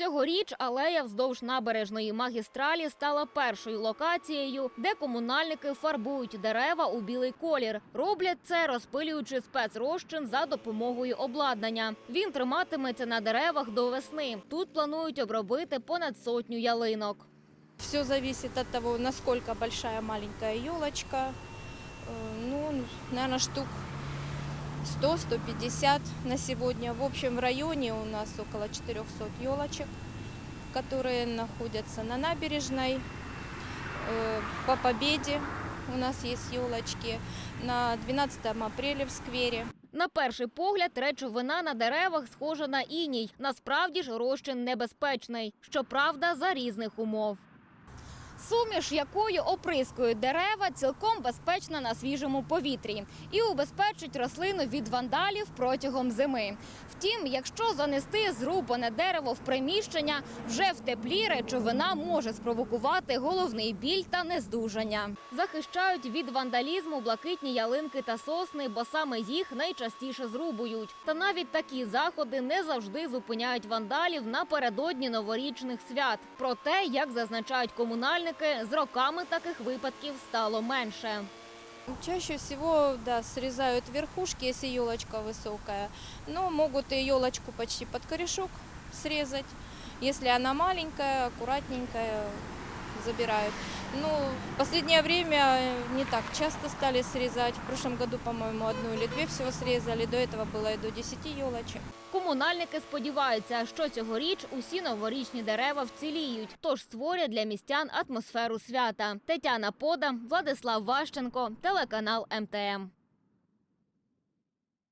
Цьогоріч алея вздовж набережної магістралі стала першою локацією, де комунальники фарбують дерева у білий колір. Роблять це, розпилюючи спецрозчин за допомогою обладнання. Він триматиметься на деревах до весни. Тут планують обробити понад сотню ялинок. Все зависит от того, насколько большая маленькая елочка. Ну, наверное, штук 100-150 на сегодня. В общем, в районе у нас около 400 елочек, которые находятся на набережной. Э, По Победе у нас есть елочки. На 12 апреля в сквере. На перший погляд, речовина на деревах схожа на іній. Насправді ж розчин небезпечний. Щоправда, за різних умов. Суміш, якою оприскують дерева, цілком безпечна на свіжому повітрі і убезпечить рослину від вандалів протягом зими. Втім, якщо занести зрубане дерево в приміщення, вже в теплі речовина може спровокувати головний біль та нездужання. Захищають від вандалізму блакитні ялинки та сосни, бо саме їх найчастіше зрубують. Та навіть такі заходи не завжди зупиняють вандалів напередодні новорічних свят. Проте, як зазначають комунальники, з роками таких випадків стало менше. Чаще всего, да, срезают верхушки, если елочка высокая. Но могут и елочку почти под корешок срезать. Если она маленькая, аккуратненькая, забирают. Ну, в последнее время не так часто стали срезать. В прошлом году, по-моему, одну или две всего срезали. До этого было и до 10 елочек. Комунальники сподіваються, що цьогоріч усі новорічні дерева вціліють, тож створять для містян атмосферу свята. Тетяна Пода, Владислав Ващенко, телеканал МТМ.